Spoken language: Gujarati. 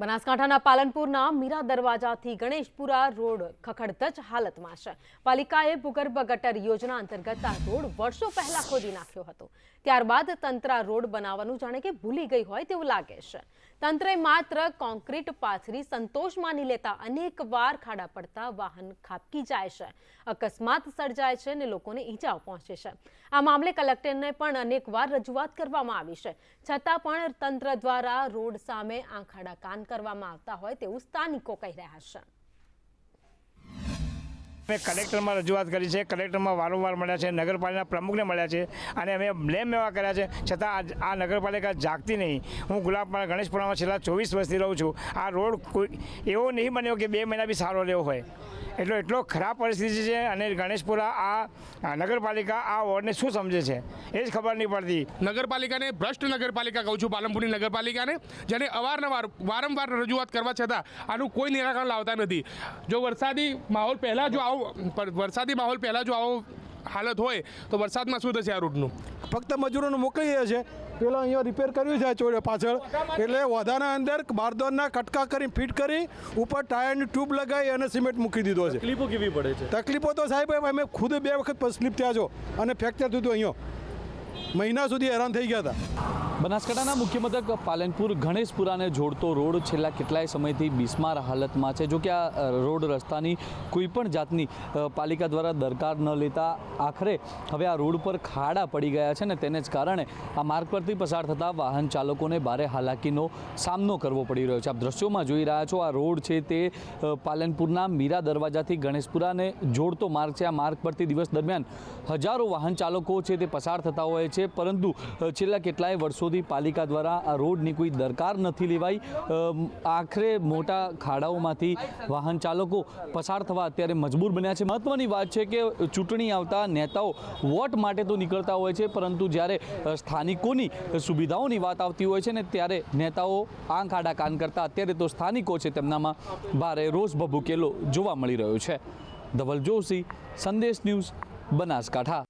બનાસકાંઠાના પાલનપુરના મીરા દરવાજાથી ગણેશપુરા રોડ ખખડધજ હાલતમાં છે. પાલિકાએ ભૂગર્ભ ગટર યોજના અંતર્ગત આ રોડ વર્ષો પહેલા ખોદી નાખ્યો હતો. ત્યારબાદ તંત્ર રોડ બનાવવાનું જાણે કે ભૂલી ગઈ હોય તેવું લાગે છે. તંત્રે માત્ર કોન્ક્રીટ પાથરી સંતોષ માની લેતા અનેક વાર ખાડા પડતા વાહન ખાબકી જાય છે. અકસ્માત સર્જાય છે અને લોકોને ઈજાઓ પહોંચે છે. આ મામલે કલેક્ટરને પણ અનેક વાર રજૂઆત કરવામાં આવી છે. છતાં પણ તંત્ર દ્વારા રોડ સામે આંખાડા કાન કરવામાં આવતા હોય તેવું સ્થાનિકો કહી રહ્યા છે. અમે કલેક્ટરમાં રજૂઆત કરી છે. કલેક્ટરમાં વારંવાર મળ્યા છે. નગરપાલિકાના પ્રમુખને મળ્યા છે અને અમે બ્લેમ એવા કર્યા છે. છતાં આ નગરપાલિકા જાગતી નહીં. હું ગુલાબપાડા ગણેશપુરામાં છેલ્લા ચોવીસ વર્ષથી રહું છું. આ રોડ કોઈ એવો નહીં બન્યો કે બે મહિના બી સારો રહ્યો હોય. એટલો એટલો ખરાબ પરિસ્થિતિ છે અને ગણેશપુરા આ નગરપાલિકા આ વોર્ડને શું સમજે છે? એ જ ખબર નહીં પડતી. નગરપાલિકાને ભ્રષ્ટ નગરપાલિકા કહું છું પાલનપુરની નગરપાલિકાને જેને અવારનવાર વારંવાર રજૂઆત કરવા છતાં આનું કોઈ નિરાકરણ લાવતા નથી. જો વરસાદી માહોલ પહેલાં જો આવો વરસાદી માહોલ પહેલાં જો આવો હાલત હોય તો વરસાદમાં શું થશે આ રૂટનું? ફક્ત મજૂરોને મોકલી દે છે. પેલો અહીંયા રિપેર કર્યું છે ચોડે પાછળ. એટલે વધાના અંદર બારદોરના કટકા કરી ફિટ કરી ઉપર ટાયરની ટ્યુબ લગાવી અને સિમેન્ટ મૂકી દીધો છે. તકલીફો કેવી પડે છે? તકલીફો તો સાહેબ અમે ખુદ બે વખત સ્લીપ થયા છો અને ફ્રેક્ચર થયું હતું અહીંયા. મહિના સુધી હેરાન થઈ ગયા હતા. બનાસકાંઠાના મુખ્ય મથક પાલનપુર ગણેશપુરાને જોડતો રોડ છેલ્લા કેટલાય સમયથી બિસ્માર હાલતમાં છે. જો કે આ રોડ રસ્તાની કોઈ પણ જાતની પાલિકા દ્વારા દરકાર ન લેતા આખરે હવે આ રોડ પર ખાડા પડી ગયા છે ને તેને જ કારણે આ માર્ગ પરથી પસાર થતા વાહન ચાલકોને ભારે હાલાકીનો સામનો કરવો પડી રહ્યો છે. આપ દ્રશ્યોમાં જોઈ રહ્યા છો આ રોડ છે તે પાલનપુરના મીરા દરવાજાથી ગણેશપુરાને જોડતો માર્ગ છે. આ માર્ગ પરથી દિવસ દરમિયાન હજારો વાહન ચાલકો છે તે પસાર થતા હોય છે. પરંતુ છેલ્લા કેટલાય વર્ષોથી પાલિકા દ્વારા આ રોડની કોઈ દરકાર નથી લેવાઈ. આખરે મોટા ખાડાઓમાંથી વાહન ચાલકો પસાર થવા અત્યારે મજબૂર બન્યા છે. મહત્વની વાત છે કે ચૂંટણી આવતા નેતાઓ વોટ માટે તો નીકળતા હોય છે, પરંતુ જ્યારે સ્થાનિકોની સુવિધાઓની વાત આવતી હોય છે ને ત્યારે નેતાઓ આંખ આડા કાન કરતા અત્યારે તો સ્થાનિકો છે તેમનામાં ભારે રોષ ભભૂકેલો જોવા મળી રહ્યો છે. ધવલ જોશી સંદેશ ન્યૂઝ, બનાસકાંઠા.